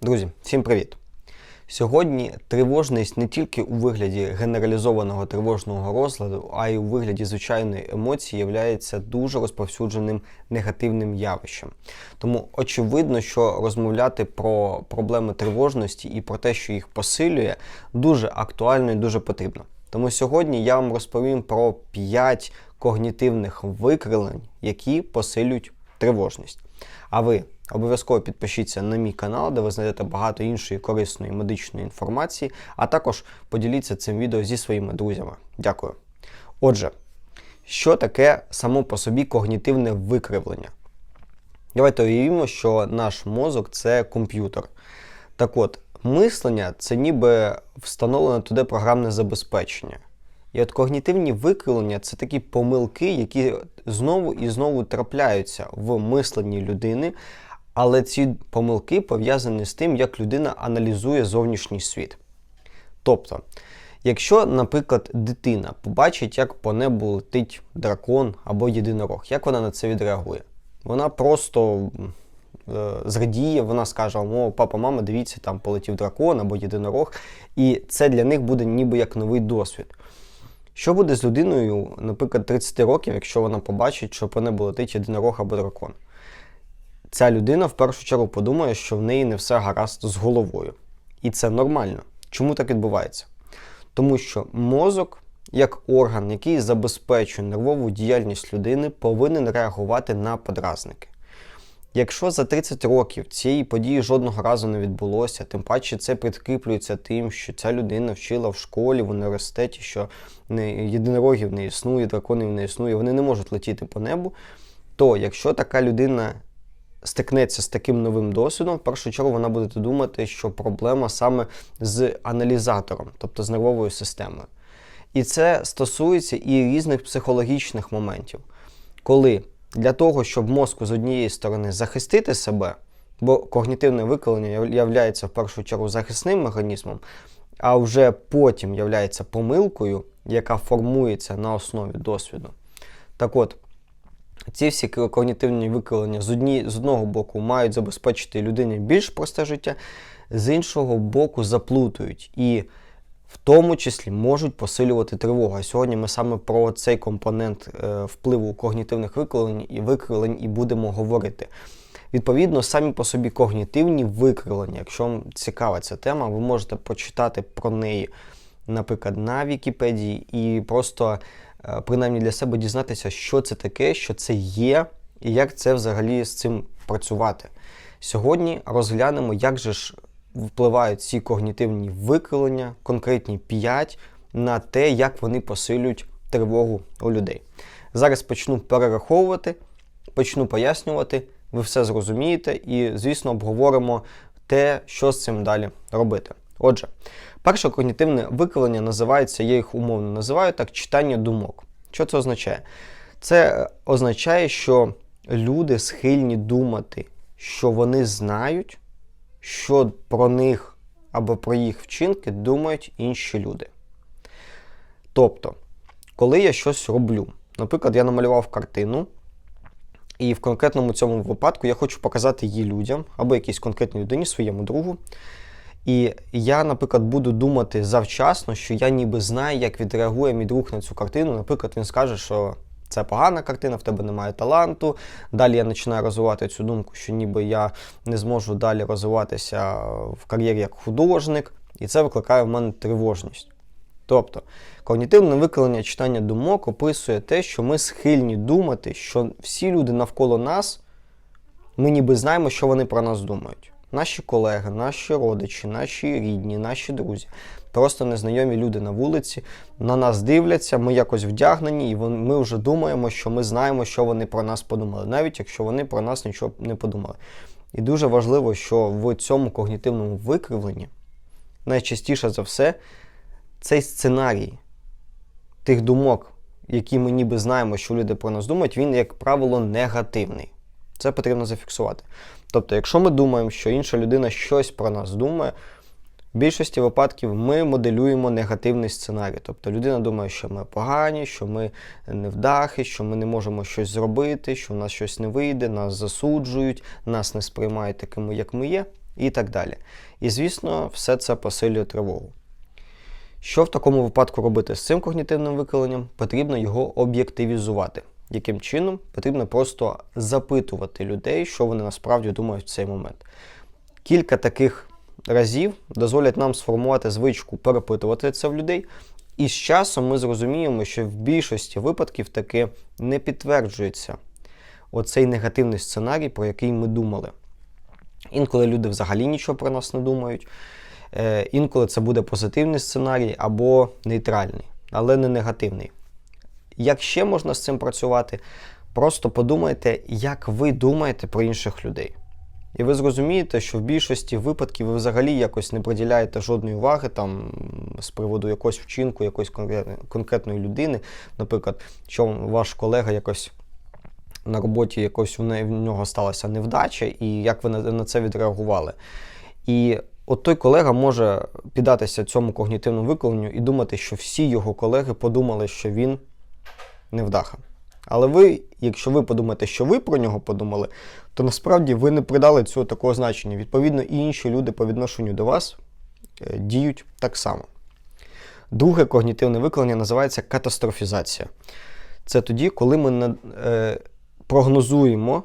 Друзі, всім привіт! Сьогодні тривожність не тільки у вигляді генералізованого тривожного розладу, а й у вигляді звичайної емоції є дуже розповсюдженим негативним явищем. Тому очевидно, що розмовляти про проблеми тривожності і про те, що їх посилює, дуже актуально і дуже потрібно. Тому сьогодні я вам розповім про 5 когнітивних викривлень, які посилюють тривожність. А ви обов'язково підпишіться на мій канал, де ви знайдете багато іншої корисної медичної інформації, а також поділіться цим відео зі своїми друзями. Дякую. Отже, що таке само по собі когнітивне викривлення? Давайте уявімо, що наш мозок це комп'ютер. Так от, мислення це ніби встановлене туди програмне забезпечення. І от когнітивні викривлення це такі помилки, які знову і знову трапляються в мисленні людини, але ці помилки пов'язані з тим, як людина аналізує зовнішній світ. Тобто, якщо, наприклад, дитина побачить, як по небу летить дракон або єдинорог, як вона на це відреагує? Вона просто е, зрадіє, вона скаже: О, папа, мама, дивіться, там полетів дракон або єдинорог, і це для них буде ніби як новий досвід. Що буде з людиною, наприклад, 30 років, якщо вона побачить, що по небу летить єдинорог або дракон? Ця людина в першу чергу подумає, що в неї не все гаразд з головою. І це нормально. Чому так відбувається? Тому що мозок, як орган, який забезпечує нервову діяльність людини, повинен реагувати на подразники. Якщо за 30 років цієї події жодного разу не відбулося, тим паче це підкріплюється тим, що ця людина вчила в школі, в університеті, що єдинорогів не існує, драконів не існує, вони не можуть летіти по небу. То якщо така людина стикнеться з таким новим досвідом, в першу чергу вона буде думати, що проблема саме з аналізатором, тобто з нервовою системою. І це стосується і різних психологічних моментів, коли для того, щоб мозку з однієї сторони захистити себе, бо когнітивне викривлення є в першу чергу захисним механізмом, а вже потім є помилкою, яка формується на основі досвіду. Так от, ці всі когнітивні викривлення з одні, з одного боку мають забезпечити людині більш просте життя, з іншого боку, заплутують і в тому числі можуть посилювати тривогу. А сьогодні ми саме про цей компонент е, впливу когнітивних викривлень і викривлень і будемо говорити. Відповідно, самі по собі когнітивні викривлення, якщо вам цікава ця тема, ви можете почитати про неї, наприклад, на Вікіпедії і просто Е, принаймні для себе дізнатися, що це таке, що це є, і як це взагалі з цим працювати. Сьогодні розглянемо, як же ж впливають ці когнітивні викривлення, конкретні 5, на те, як вони посилюють тривогу у людей. Зараз почну перераховувати, почну пояснювати, ви все зрозумієте, і, звісно, обговоримо те, що з цим далі робити. Отже, перше когнітивне викривлення називається, я їх умовно називаю так, читання думок. Що це означає? Це означає, що люди схильні думати, що вони знають, що про них або про їх вчинки думають інші люди. Тобто, коли я щось роблю, наприклад, я намалював картину, і в конкретному цьому випадку я хочу показати її людям або якійсь конкретній людині, своєму другу. І я, наприклад, буду думати завчасно, що я ніби знаю, як відреагує мій друг на цю картину. Наприклад, він скаже, що це погана картина, в тебе немає таланту. Далі я починаю розвивати цю думку, що ніби я не зможу далі розвиватися в кар'єрі як художник, і це викликає в мене тривожність. Тобто, когнітивне викривлення читання думок описує те, що ми схильні думати, що всі люди навколо нас, ми ніби знаємо, що вони про нас думають наші колеги, наші родичі, наші рідні, наші друзі, просто незнайомі люди на вулиці на нас дивляться, ми якось вдягнені, і ми вже думаємо, що ми знаємо, що вони про нас подумали, навіть якщо вони про нас нічого не подумали. І дуже важливо, що в цьому когнітивному викривленні найчастіше за все цей сценарій тих думок, які ми ніби знаємо, що люди про нас думають, він, як правило, негативний. Це потрібно зафіксувати. Тобто, якщо ми думаємо, що інша людина щось про нас думає, в більшості випадків ми моделюємо негативний сценарій. Тобто людина думає, що ми погані, що ми невдахи, що ми не можемо щось зробити, що в нас щось не вийде, нас засуджують, нас не сприймають такими, як ми є. і так далі. І, звісно, все це посилює тривогу. Що в такому випадку робити з цим когнітивним викривленням? Потрібно його об'єктивізувати. Яким чином? Потрібно просто запитувати людей, що вони насправді думають в цей момент. Кілька таких разів дозволять нам сформувати звичку перепитувати це в людей. І з часом ми зрозуміємо, що в більшості випадків таки не підтверджується оцей негативний сценарій, про який ми думали. Інколи люди взагалі нічого про нас не думають. Е, інколи це буде позитивний сценарій або нейтральний, але не негативний. Як ще можна з цим працювати? Просто подумайте, як ви думаєте про інших людей. І ви зрозумієте, що в більшості випадків ви взагалі якось не приділяєте жодної уваги там з приводу якогось вчинку, якоїсь конкретної людини. Наприклад, що ваш колега якось на роботі якось в нього сталася невдача, і як ви на це відреагували. І от той колега може піддатися цьому когнітивному виконанню і думати, що всі його колеги подумали, що він невдаха. Але ви, якщо ви подумаєте, що ви про нього подумали, то насправді ви не придали цього такого значення. Відповідно, і інші люди по відношенню до вас е, діють так само. Друге когнітивне виконання називається катастрофізація. Це тоді, коли ми е, прогнозуємо,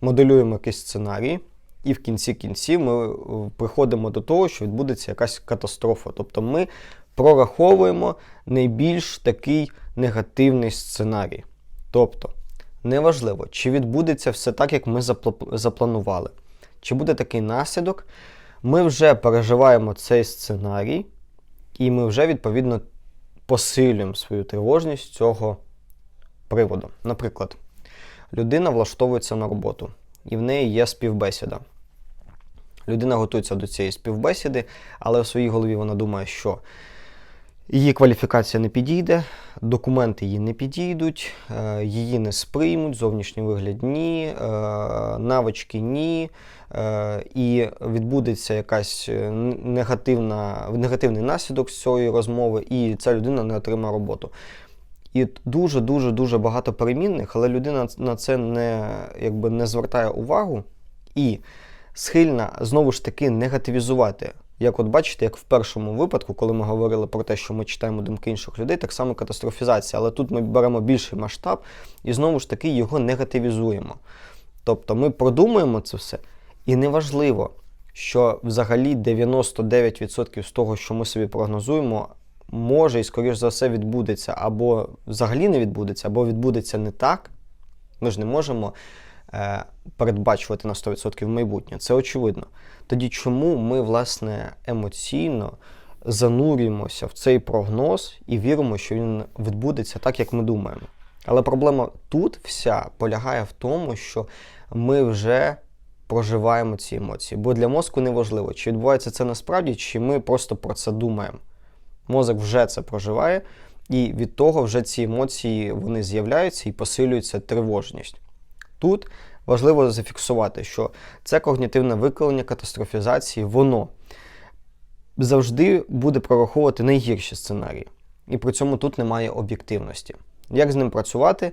моделюємо якийсь сценарій, і в кінці кінців ми е, приходимо до того, що відбудеться якась катастрофа. Тобто ми прораховуємо найбільш такий негативний сценарій. Тобто, неважливо, чи відбудеться все так, як ми запланували, чи буде такий наслідок, ми вже переживаємо цей сценарій, і ми вже, відповідно, посилюємо свою тривожність цього приводу. Наприклад, людина влаштовується на роботу, і в неї є співбесіда. Людина готується до цієї співбесіди, але в своїй голові вона думає, що Її кваліфікація не підійде, документи її не підійдуть, е, її не сприймуть, зовнішній вигляд ні, е, навички ні. Е, і відбудеться якась негативна, негативний наслідок з цієї розмови, і ця людина не отримає роботу. І дуже-дуже дуже багато перемінних, але людина на це не, якби, не звертає увагу і схильна знову ж таки негативізувати. Як от бачите, як в першому випадку, коли ми говорили про те, що ми читаємо думки інших людей, так само катастрофізація. Але тут ми беремо більший масштаб і знову ж таки його негативізуємо. Тобто ми продумуємо це все, і неважливо, що взагалі 99% з того, що ми собі прогнозуємо, може і, скоріш за все, відбудеться, або взагалі не відбудеться, або відбудеться не так. Ми ж не можемо передбачувати на 100% майбутнє. Це очевидно. Тоді чому ми, власне, емоційно занурюємося в цей прогноз і віримо, що він відбудеться так, як ми думаємо. Але проблема тут вся полягає в тому, що ми вже проживаємо ці емоції. Бо для мозку не важливо, чи відбувається це насправді, чи ми просто про це думаємо. Мозок вже це проживає, і від того вже ці емоції вони з'являються і посилюється тривожність. Тут важливо зафіксувати, що це когнітивне викликання катастрофізації, воно завжди буде прораховувати найгірші сценарії. І при цьому тут немає об'єктивності. Як з ним працювати?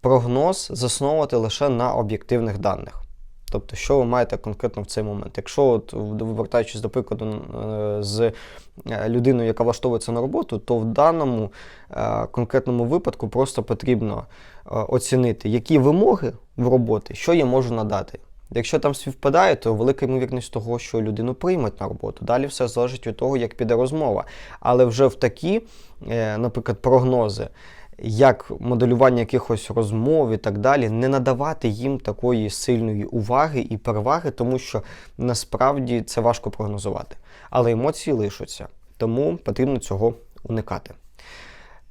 Прогноз засновувати лише на об'єктивних даних. Тобто, що ви маєте конкретно в цей момент? Якщо, от, вивертаючись до прикладу е, з е, людиною, яка влаштовується на роботу, то в даному е, конкретному випадку просто потрібно оцінити, які вимоги в роботи, що я можу надати. Якщо там співпадає, то велика ймовірність того, що людину приймуть на роботу. Далі все залежить від того, як піде розмова. Але вже в такі, наприклад, прогнози як моделювання якихось розмов і так далі, не надавати їм такої сильної уваги і переваги, тому що насправді це важко прогнозувати. Але емоції лишаться, тому потрібно цього уникати.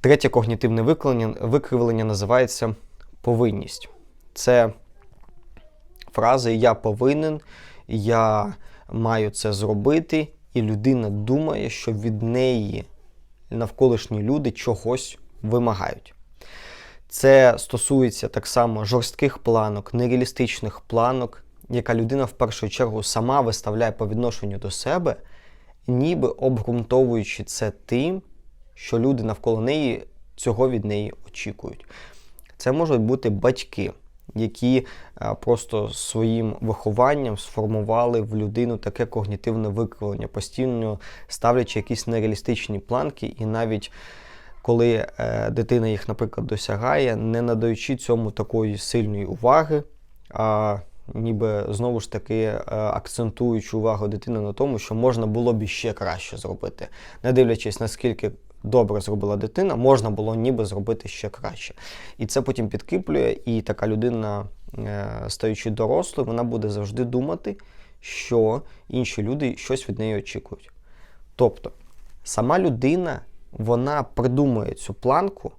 Третє когнітивне викривлення, викривлення називається повинність. Це фрази Я повинен, я маю це зробити, і людина думає, що від неї навколишні люди чогось вимагають. Це стосується так само жорстких планок, нереалістичних планок, яка людина в першу чергу сама виставляє по відношенню до себе, ніби обґрунтовуючи це тим, що люди навколо неї цього від неї очікують. Це можуть бути батьки, які е, просто своїм вихованням сформували в людину таке когнітивне викривлення, постійно ставлячи якісь нереалістичні планки, і навіть коли е, дитина їх, наприклад, досягає, не надаючи цьому такої сильної уваги. а Ніби знову ж таки е, акцентуючи увагу дитини на тому, що можна було б іще краще зробити, не дивлячись, наскільки добре зробила дитина, можна було ніби зробити ще краще. І це потім підкріплює, і така людина, е, стаючи дорослою, вона буде завжди думати, що інші люди щось від неї очікують. Тобто, сама людина вона придумує цю планку,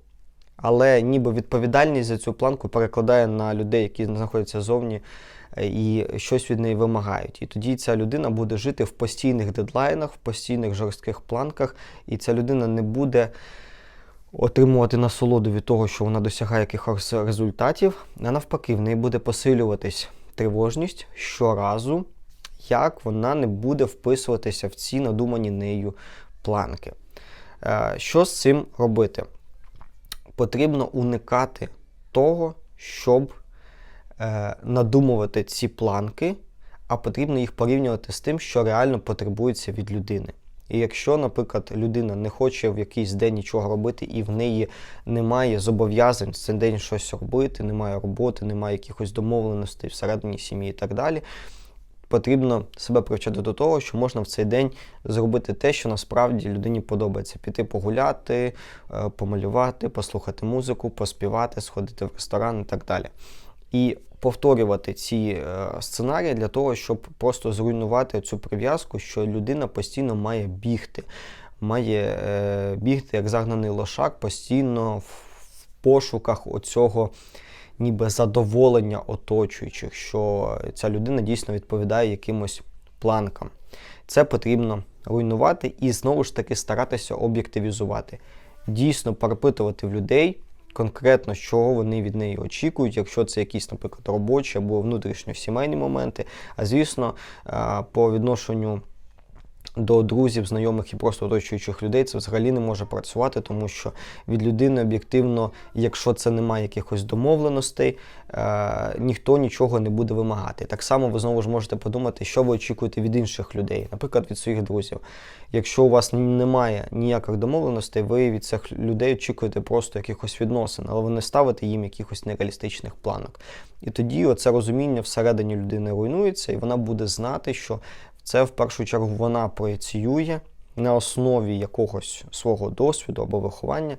але ніби відповідальність за цю планку перекладає на людей, які знаходяться зовні е, і щось від неї вимагають. І тоді ця людина буде жити в постійних дедлайнах, в постійних жорстких планках, і ця людина не буде отримувати насолоду від того, що вона досягає якихось результатів, а навпаки, в неї буде посилюватись тривожність щоразу, як вона не буде вписуватися в ці надумані нею планки. Е, що з цим робити? Потрібно уникати того, щоб е, надумувати ці планки, а потрібно їх порівнювати з тим, що реально потребується від людини. І якщо, наприклад, людина не хоче в якийсь день нічого робити, і в неї немає зобов'язань цей день щось робити, немає роботи, немає якихось домовленостей всередині сім'ї і так далі, потрібно себе привчати до того, що можна в цей день зробити те, що насправді людині подобається: піти погуляти, е, помалювати, послухати музику, поспівати, сходити в ресторан і так далі. І повторювати ці е, сценарії для того, щоб просто зруйнувати цю прив'язку, що людина постійно має бігти, має е, бігти як загнаний лошак, постійно в пошуках оцього ніби задоволення оточуючих, що ця людина дійсно відповідає якимось планкам. Це потрібно руйнувати і знову ж таки старатися об'єктивізувати. Дійсно перепитувати в людей конкретно, чого вони від неї очікують, якщо це якісь, наприклад, робочі або внутрішньосімейні моменти. А звісно, по відношенню до друзів, знайомих і просто оточуючих людей це взагалі не може працювати, тому що від людини об'єктивно, якщо це немає якихось домовленостей, е, ніхто нічого не буде вимагати. Так само ви знову ж можете подумати, що ви очікуєте від інших людей, наприклад, від своїх друзів. Якщо у вас немає ніяких домовленостей, ви від цих людей очікуєте просто якихось відносин, але ви не ставите їм якихось нереалістичних планок. І тоді оце розуміння всередині людини руйнується, і вона буде знати, що це в першу чергу вона проєціює на основі якогось свого досвіду або виховання.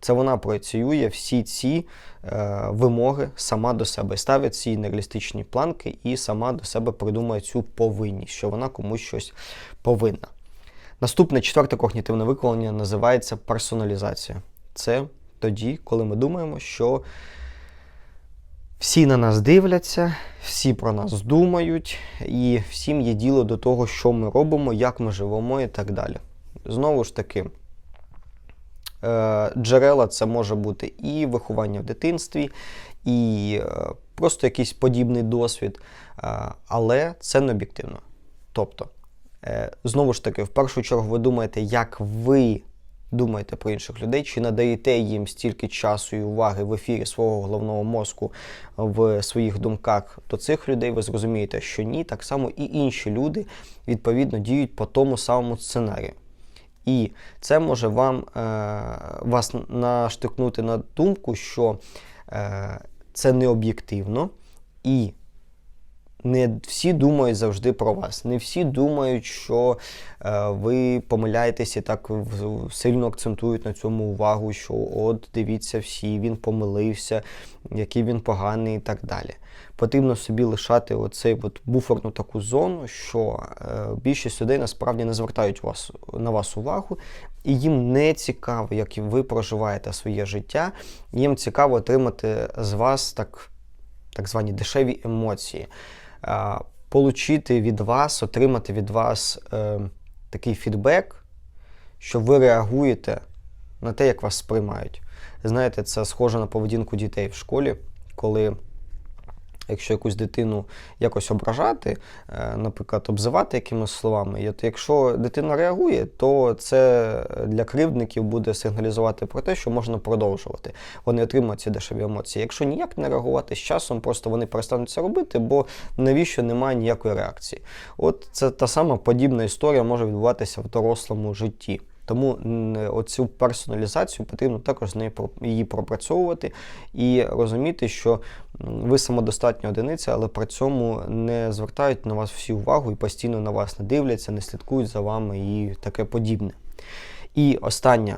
Це вона проєціює всі ці е, вимоги сама до себе, ставить ці нереалістичні планки і сама до себе придумує цю повинність, що вона комусь щось повинна. Наступне четверте когнітивне виконання називається персоналізація. Це тоді, коли ми думаємо, що всі на нас дивляться, всі про нас думають, і всім є діло до того, що ми робимо, як ми живемо і так далі. Знову ж таки, е, джерела це може бути і виховання в дитинстві, і е, просто якийсь подібний досвід, е, але це не об'єктивно. Тобто, знову ж таки, в першу чергу, ви думаєте, як ви думаєте про інших людей, чи надаєте їм стільки часу і уваги в ефірі свого головного мозку в своїх думках до цих людей, ви зрозумієте, що ні, так само і інші люди відповідно діють по тому самому сценарію. І це може вам е, вас наштикнути на думку, що е, це не об'єктивно, і не всі думають завжди про вас. Не всі думають, що е, ви помиляєтеся так сильно акцентують на цьому увагу, що от дивіться всі, він помилився, який він поганий і так далі. Потрібно собі лишати оцей от буферну таку зону, що е, більшість людей насправді не звертають вас, на вас увагу, і їм не цікаво, як ви проживаєте своє життя. Їм цікаво отримати з вас так, так звані дешеві емоції получити від вас, отримати від вас е, такий фідбек, що ви реагуєте на те, як вас сприймають. Знаєте, це схоже на поведінку дітей в школі, коли якщо якусь дитину якось ображати, е, наприклад, обзивати якимись словами, от якщо дитина реагує, то це для кривдників буде сигналізувати про те, що можна продовжувати. Вони отримують ці дешеві емоції. Якщо ніяк не реагувати з часом, просто вони перестануть це робити, бо навіщо немає ніякої реакції. От це та сама подібна історія може відбуватися в дорослому житті. Тому оцю персоналізацію потрібно також з нею її пропрацьовувати і розуміти, що ви самодостатня одиниця, але при цьому не звертають на вас всі увагу і постійно на вас не дивляться, не слідкують за вами і таке подібне. І останнє,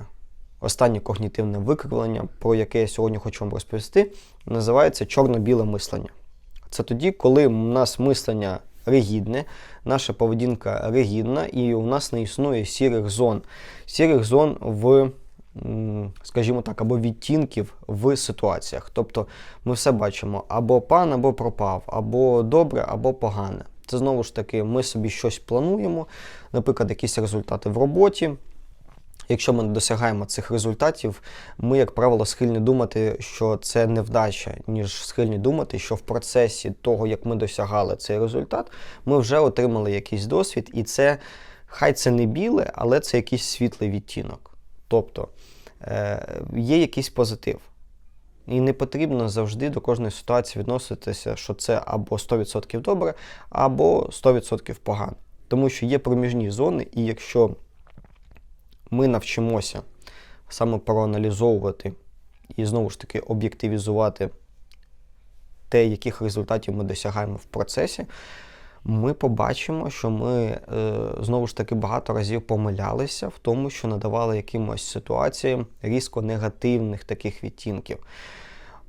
останнє когнітивне викривлення, про яке я сьогодні хочу вам розповісти, називається чорно-біле мислення. Це тоді, коли у нас мислення ригідне, наша поведінка ригідна, і у нас не існує сірих зон. Сірих зон в, скажімо так, або відтінків в ситуаціях. Тобто ми все бачимо або пан, або пропав, або добре, або погане. Це знову ж таки, ми собі щось плануємо, наприклад, якісь результати в роботі. Якщо ми не досягаємо цих результатів, ми, як правило, схильні думати, що це невдача, ніж схильні думати, що в процесі того, як ми досягали цей результат, ми вже отримали якийсь досвід, і це хай це не біле, але це якийсь світлий відтінок. Тобто е, є якийсь позитив. І не потрібно завжди до кожної ситуації відноситися, що це або 100% добре, або 100% погано. Тому що є проміжні зони, і якщо ми навчимося саме проаналізовувати і знову ж таки об'єктивізувати те, яких результатів ми досягаємо в процесі, ми побачимо, що ми е, знову ж таки багато разів помилялися в тому, що надавали якимось ситуаціям різко негативних таких відтінків.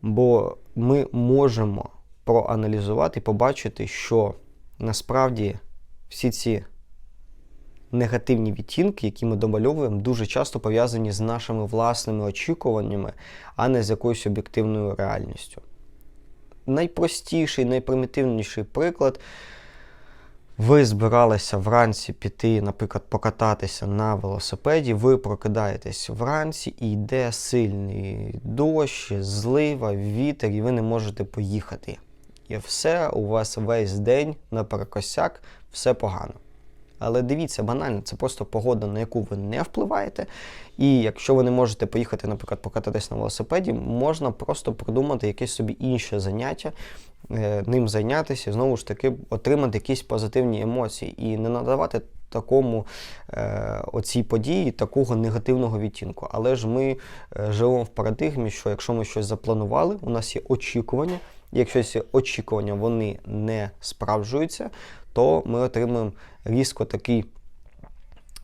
Бо ми можемо проаналізувати і побачити, що насправді всі ці негативні відтінки, які ми домальовуємо, дуже часто пов'язані з нашими власними очікуваннями, а не з якоюсь об'єктивною реальністю. Найпростіший, найпримітивніший приклад. Ви збиралися вранці піти, наприклад, покататися на велосипеді, ви прокидаєтесь вранці і йде сильний дощ, злива, вітер, і ви не можете поїхати. І все, у вас весь день наперекосяк, все погано. Але дивіться, банально, це просто погода, на яку ви не впливаєте. І якщо ви не можете поїхати, наприклад, покататись на велосипеді, можна просто придумати якесь собі інше заняття, е, ним зайнятися, знову ж таки, отримати якісь позитивні емоції і не надавати такому е, оцій події такого негативного відтінку. Але ж ми е, живемо в парадигмі, що якщо ми щось запланували, у нас є очікування. Якщо ці очікування вони не справджуються, то ми отримуємо різко такий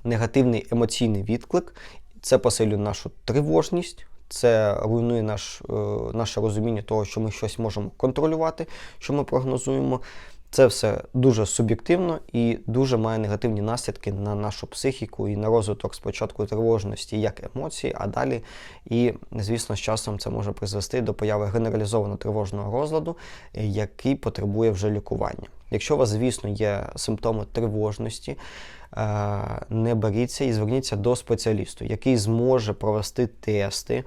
негативний емоційний відклик. Це посилює нашу тривожність, це руйнує наш, е, наше розуміння того, що ми щось можемо контролювати, що ми прогнозуємо. Це все дуже суб'єктивно і дуже має негативні наслідки на нашу психіку і на розвиток спочатку тривожності як емоції, а далі, і, звісно, з часом це може призвести до появи генералізованого тривожного розладу, який потребує вже лікування. Якщо у вас, звісно, є симптоми тривожності, е, не беріться і зверніться до спеціалісту, який зможе провести тести.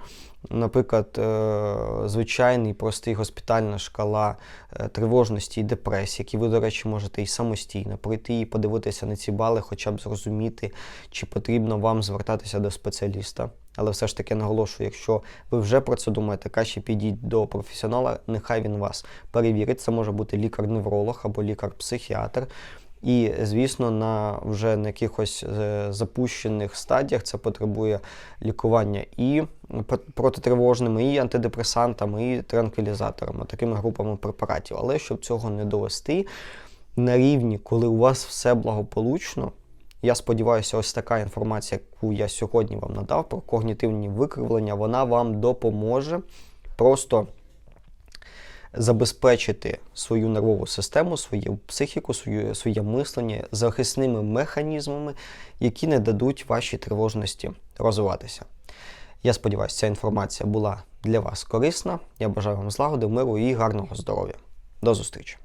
Наприклад, е, звичайний простий госпітальна шкала е, тривожності і депресії, які ви, до речі, можете і самостійно пройти і подивитися на ці бали, хоча б зрозуміти, чи потрібно вам звертатися до спеціаліста. Але все ж таки наголошую, якщо ви вже про це думаєте, краще підіть до професіонала, нехай він вас перевірить. Це може бути лікар-невролог або лікар-психіатр. І, звісно, на вже на якихось е, запущених стадіях це потребує лікування і протитривожними, і антидепресантами, і транквілізаторами, такими групами препаратів. Але щоб цього не довести на рівні, коли у вас все благополучно. Я сподіваюся, ось така інформація, яку я сьогодні вам надав про когнітивні викривлення, вона вам допоможе просто забезпечити свою нервову систему, свою психіку, свою, своє мислення захисними механізмами, які не дадуть вашій тривожності розвиватися. Я сподіваюся, ця інформація була для вас корисна. Я бажаю вам злагоди, миру і гарного здоров'я. До зустрічі!